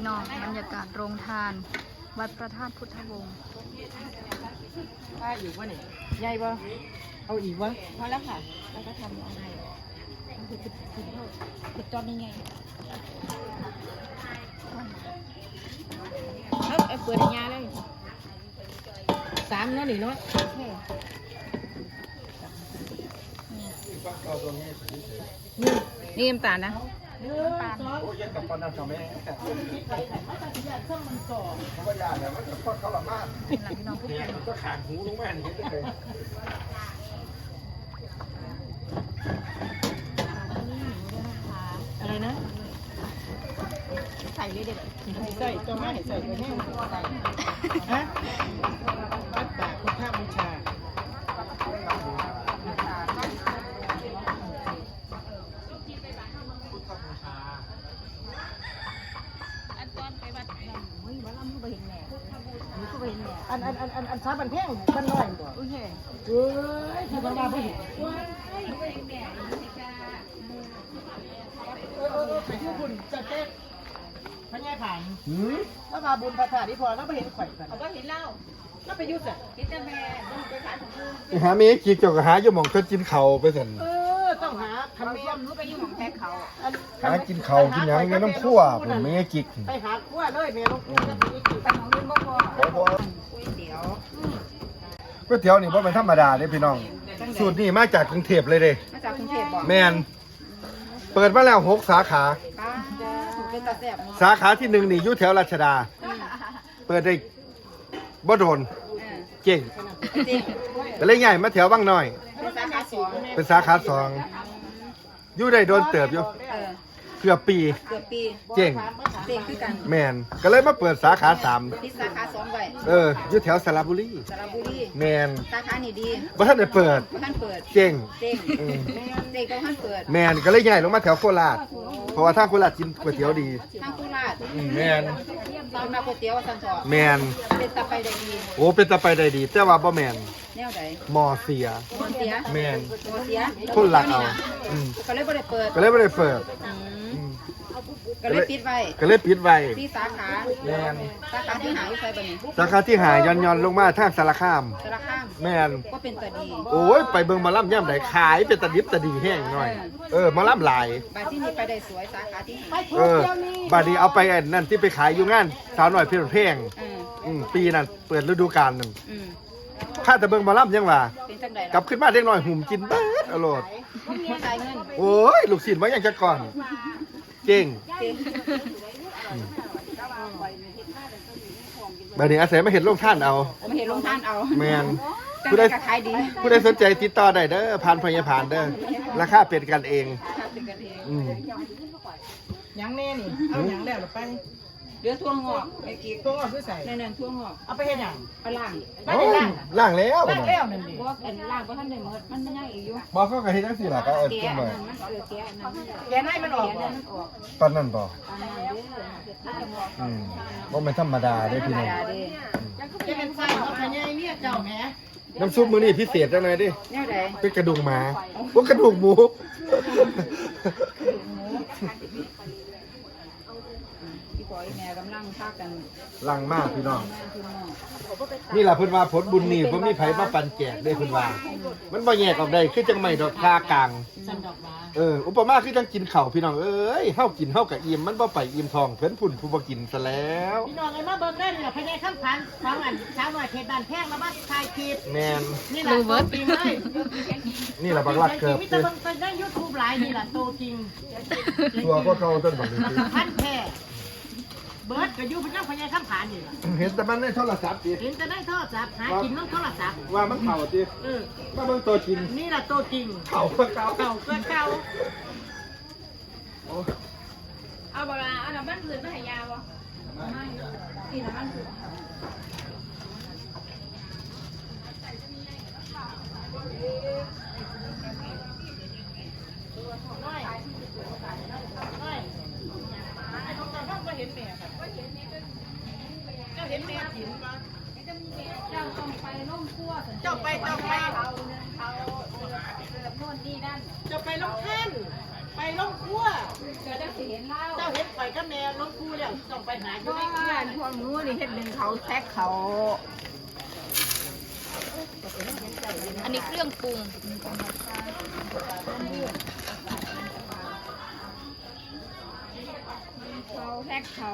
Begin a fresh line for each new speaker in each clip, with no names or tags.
พี่น้องบรรยากาศโรงทาน วัดพระธาตุพุทธวงศ์
ถ้าอีกวะนี่ใหญ่บ่เอาอีกวะ
พอแล้วค่ะ แล้วก็ทำยังไงคือคือคือคือจอนยังไงเอาเอาเปิดให้ยาเลย
สามเนาะนี่เนาะ
นี่น้ำตาลนะ เป็นหลังพี่น้องผู้ชม
ก็ขาดหูลงมาอย่างนี้เลย
อะไรนะ
ใส่เลยเด็ก
ใส่ตัวมาให้ใส่ตัวแห้งฮะวัดป่าพุทธบูชา
อันตอนไปวัดเฮ้ยวัดลำก็ไปเห็นแม่หนูก็ไป เห็นแม่
อันอันอันอันอันซาบันแพงบันน้อยบ่
อุ้ยเฮ้ย
เอ้ยที่บ้านบ่เห็นเออเออเออไปที่คุณจะเจ๊พญายผ่านแล้วมาบุญพระธาตุนี่พอแล้วไปเห็นข่อยกัน
เขาก็เห็นเล่า
แล้วไปยุ่งอะ
เห็นแต่แม่ไปขายของลูก
ไปหาเมฆกินเกี่ยวกับหาอยู่หมองเพิ่นกินเข่าไปสั่น
เออ ต้องหาทำเมีย
หนูไปอยู่ของแพ้เขา
อัน
หากินเข่าวกินหยังในน้ำขั้วผมเมฆกิก
ไปหาขั้วเลยเมียลูกคู่แล้วไปกิน
ไปของลุงบ่พอ
เพราะว่า
ก๋วยเตี๋ยว
ก๋วยเตี๋ยวนี่ว่าเป็นธรรมดาเด้พี่น้อง สูตรนี่มาจากกรุงเทพเลยเด้
มาจากกรุงเทพบอก
แมนเปิดมาแล้วหกสาขา
ป้าถูกเป็นตาแซ่บ
สาขาที่หนึ่งนี่อยู่แถวราชดา เปิดได้บ่โดนเก่ง
จริง
ก็เลยใหญ่มาแถวบางหน่อย
เป็น สาขาสอง
เป็นสาขาสองอยู่ได้โดนเติบอยู่
เออ
เกือบปี
เกือบปี
เก่ง
เด็กคือกัน
แมนก็เลยมาเปิดสาขาสาม
ที่สาขาสองไว้
เอออยู่แถวสระบุรี
สระบุรี
แมน
สาขานี่ดี
บ่ท่านได้เปิด
บ่ท่านเปิด
เก่ง
เจ๊ง
อืม
เจ๊งก็บ่ท่านเปิด
แมนก็เลยใหญ่ลงมาแถวโคราชเพราะว่าทางโคราชกินก๋วยเตี๋ยวดี
ทางโคราช
อืมแมน
ตอนมาก๋วยเตี๋ยวสันสอ
แมน
เป็นตาไปได้ดี
โอ้เป็นตาไปได้ดี แต่ว่าบ่แมน
แนวใด
หมอเสีย
มอนเสีย
แมน
มอนเสีย
คนหลักเอาอืม
ก็เลยบ่ได้เปิด
ก็เลยไม่ได้เปิด
อืม
อืม
ก็เลยปิดไว้
ก็เลยปิดไว้
ที่สาขา
แมน
สาขาที่หาอยู่ไสบัดนี้
สาขาที่หายย้อนย้อนๆลงมาทางสารคาม
สารคาม
แมน
ก็เป็นตาดี
โอ้ยไปเบิ่งหมาล่ำย่ำไหนขายเป็นตะดิบตะดีแห้งหน่อยเออหมาล่ำหลาย
บาดที่นี่ไปได้สวยสาขาที่หา
เออ บาดนี้เอาไปอันนั่นที่ไปขายอยู่งานสาวหน่อยเพียงเพลง
เออ
อืมปีนั้นเปิดฤดูกาลนั่น
อืม
ข้าแต่เบิ่งหมาล่ำยังว่า
เป็นจังได
กลับขึ้นมาเด็กน้อยหุ่มกินเบิดอร่อย
บ่จ่ายเงิน
โอ้ยลูกศิษย์มาอย่างจะก่อน เก่ง
เจ๊ง
บาดนี้อาศัยมาเห็นโรงท่านเอา
มาเห็นลงทานเอา
แมน
จัง
ผู้
ได
ใด
ก็ขายดี
ผู้ใดสนใจติดต่อได้เด้อผ่านพยาผ่านเด้อราคาเป็นกันเอง
เป็นกันเอง
อืม
หยังแน่นี่ เอาหยังแล้วหรือไป
เดือทั่วงอกไอ้กิ๊ก
ตัวเอาคือใส่
นั่นๆทั่วงอก
เอาไปเฮ็ดหยัง
เอาล่าง
ไปได้ล่าง
ล่างแล้ว
ล่างแล้วนั่นดิ
บ่อันล่างบ่ทันได้หมดมันมันยังอีกอยู่
บอกเขาก็เห็นจังซี่ล่ะก็เอา
แกะ
ขึ้น
อัน
มา
นั้นมันเออแกะอันนั้น
แกนให้มันออก
แกะ
บ่
อันนั้นออก
ตอนนั้นบ่
อันนั้นเด้อ
อืมบ่แม่นธรรมดาเด้อพี่น้อง
ธรรมดาเด้
แกเป็นไส้ของพญายเนี่ยเจ้าแหม
น้ำซุปมื้อนี้พิเศษจังเลยดิ
แนวใด
เป็นกระดูกหมาพวกกระดูกหมู
พี่ ปอยแม่กำลังพากัน
ลังมากพี่น้อง
แม่พี่น้อง
นี่ล่ะเพิ่นว่าผลบุญนี่บ่มีไผมาปันแจกเด้เพิ่นว่า มันบ่แยกออกได้คือจังไม่ดอกพากลาง
สันดอกหวา
เอออุปมาคือจังกินข้าวพี่น้องเอ้ยเฮากินเฮาก็อิ่มมันบ่ไปอิ่มท้องเพิ่นพุ่นผู้บ่กินซะแล้ว
พี่น้องไอ้มาเบิ่งได้นี่ล่ะพญายข้ามพันฟังอันสาวน้อยเขตบ้านแพงแล้วมาถ่ายคลิป
แม่น
นี่ล่ะตัวจริงเลย
นี่ล่ะบักลักเกิบ
มี
เด้
แต่เบิ่งไปใน YouTube หลายนี่ล่ะตัวจริง
ตัวก็เก่าต้นบักนี่
พันแท้ เบิร์ดก็อยู่พญาพญายข้ามผ่านนี่ล่ะ
เห็นแต่มันในโทรศัพท์ติ
เห็นแต่ได้โทรศัพท์หากินน้องโทรศัพท์
ว่ามันเข้าติ
เออ
มาเบิ่งตัวจริง
นี่ล่ะตัวจริง
เข้าก็เก่า
เก่าเกินเก่า
โอ้
เอาบ่ล่ะเอาน้ำมันพืชมาให้ยาบ่ไม่กินน้ำมันพืช
น้อยน้อยไอ้ของเจ้าพ่อบ่เห็นแม่ครับเจ้าเห็นแม่กินบ่
เจ้าต้องไปร่มคั่ว
เจ้าไปเจ้าไป
เขาเขาเกือบโน่นนี่นั่น
เจ้าไปลงท่านไปลงครัว
เดี๋ยวจะสิเห็นเล่า
เจ้าเห็นข่อยกับแม่ลงครัวแล้วต้องไปหาอยู่ในครัว
พวกนู้นนี่เฮ็ดหนึ่งเขาแท็กเขา
อันนี้เครื่องปรุง
เขาแท็กเขา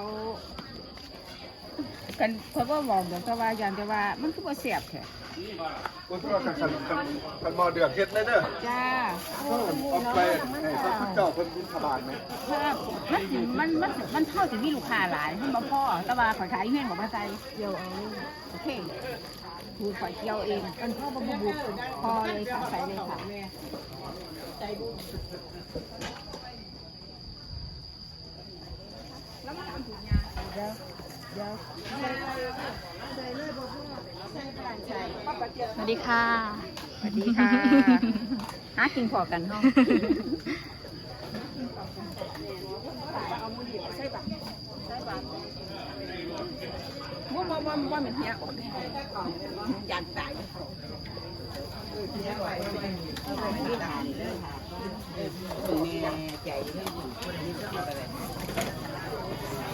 กันเพราะว่าบอกเดี๋ยวจะว่าอย่างจะว่ามันคือว่าเสียบแค่
คนที่ว่าคันคันคันคันบ่เดือดเฮ็ดเลยเด้อ
จ้า
เอาไปให้พระพุทธเจ้าเพิ่นบิณฑบาตไหม
ถ้ามันสิมันมันมันเท่าถึงมีลูกค้าหลายมันมาพ่อแต่ว่าขอยขายเงี้ยบอกมาใจเดียวเอาโอเคถูกขอยเกี่ยวเองกันพ่อบับุบพอเลยค่ะใส่เลยค่ะ
ส วัสดีค่ะ
สวัสดีค่ะหากินพอกันเนาะว่าว่าว่าว่าเหมือนเฮียออกยันตาย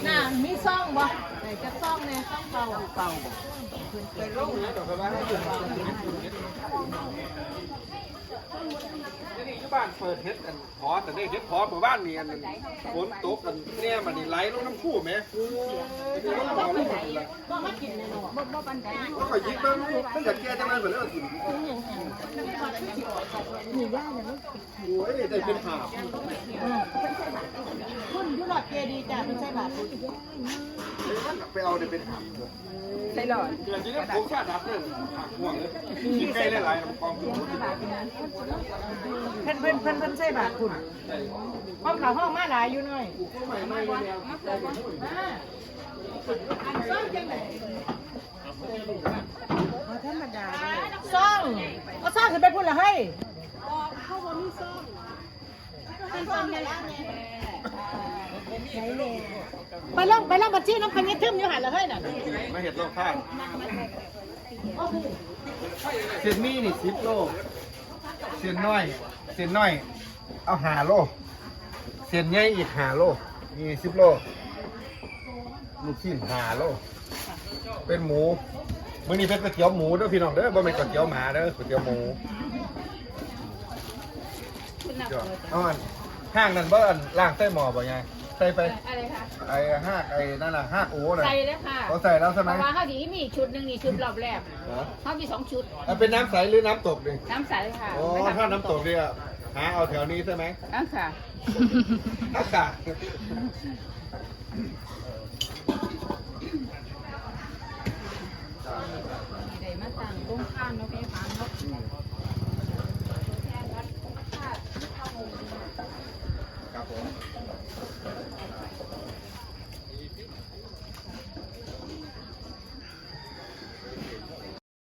น่ะมีซ่องบ่ไหนจะซ่องแน่ซ่องเป่าเป่า
ไปลงนะดอกกระบาให้อยู่บ้านะเดนี่อยู่บ้านเปิดเฮ็ดกันพอแต่ได้เฮ็ดพอหมู่บ้านนี่อันฝนตกกันเนี่ยมันนี่ไหลลงน้ำคู่ไหม ไปดูว่าบ่ลงนี่ล่ะ
บ่มากินแน่นอน
บ่บ่ปันใด
ก็ข่อยยิกเบิ่งมันก็แก่จังได๋เพิ่นเลยกินโอ้ยได้เป็นหาบ
คุณยู่หลอดเกดีจ้ะไม่ใช่บาท
ไปเอาได้เป็นหา
ใส่หลอด
เดือนนี้ก็ผมชาดับเด้อหักห่วงเลยกินไก่หลายๆน้อง
เพิ่นเพิ่นเพิ่นเพิ่นใช่บาทคุณห้องเขาห้องมาหลายอยู่หน่อย ซ่องจังไหนธรรมดาซ่องก็ซ่องขึ้นไปพูดละเฮ้ไปล่องไปล่องบัญชีน้ำพันยี่ทึมอยู่หันละเฮ้ยน่ะไมา
เห็ดโลกข้างเส้นมีนี่สิบโลเส้นน้อยเส้นน้อย เอาหาโลเส้นใหญ่อีกหาโลนี่สิบโล ลูกชิ้นหาโลเป็นหมูมื้อนี้เป็นก๋วยเตี๋ยวหมูเด้อพี่น้องเด้อบ่แม่นก๋วยเตี๋ยวหมาเด้อก๋วยเตี๋ยวหมูเอ๋อนห้างนั้นบ่อันล่างใส่หม้อบ่ยายใส่ไป
อะไรคะ
ไอ้ห้ากไอ้นั่นน่ะห้ากโอ้น่ะ
ใส่เลยค่ะ
เขาใส่แล้วใช่
เพ
ไหม
ราะว่าเขาดีมีชุดหนึ่งนี่ชุดรอบแรก
เหรอ
เขามีสองชุด
เอาเป็นน้ำใสหรือน้ำตกดิ
น้ำใสค่ะ
โอ้ถ้าน้ำตกเนี่ยหาเอาแถวนี้ใช่ไหม
อะค่ะ
อากาศ
ได้มาตั้งตรงข้ามเนาะ พี่พานเนาะ